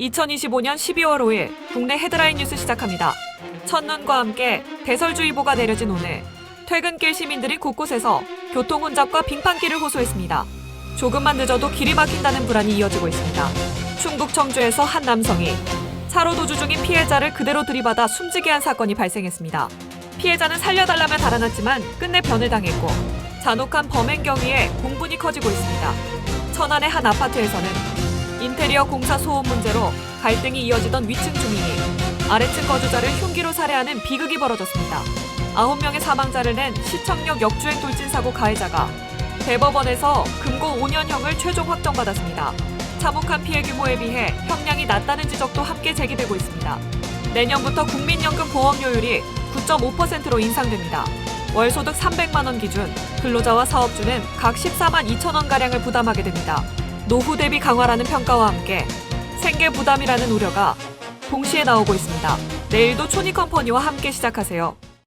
2025년 12월 5일 국내 헤드라인 뉴스 시작합니다. 첫눈과 함께 대설주의보가 내려진 오늘 퇴근길 시민들이 곳곳에서 교통 혼잡과 빙판길을 호소했습니다. 조금만 늦어도 길이 막힌다는 불안이 이어지고 있습니다. 충북 청주에서 한 남성이 차로 도주 중인 피해자를 그대로 들이받아 숨지게 한 사건이 발생했습니다. 피해자는 살려달라며 달아났지만 끝내 변을 당했고 잔혹한 범행 경위에 공분이 커지고 있습니다. 천안의 한 아파트에서는 인테리어 공사 소음 문제로 갈등이 이어지던 위층 주민이 아래층 거주자를 흉기로 살해하는 비극이 벌어졌습니다. 9명의 사망자를 낸 시청역 역주행 돌진 사고 가해자가 대법원에서 금고 5년형을 최종 확정받았습니다. 참혹한 피해 규모에 비해 형량이 낮다는 지적도 함께 제기되고 있습니다. 내년부터 국민연금 보험료율이 9.5%로 인상됩니다. 월 소득 300만 원 기준 근로자와 사업주는 각 14만 2천 원 가량을 부담하게 됩니다. 노후 대비 강화라는 평가와 함께 생계 부담이라는 우려가 동시에 나오고 있습니다. 내일도 초니 컴퍼니와 함께 시작하세요.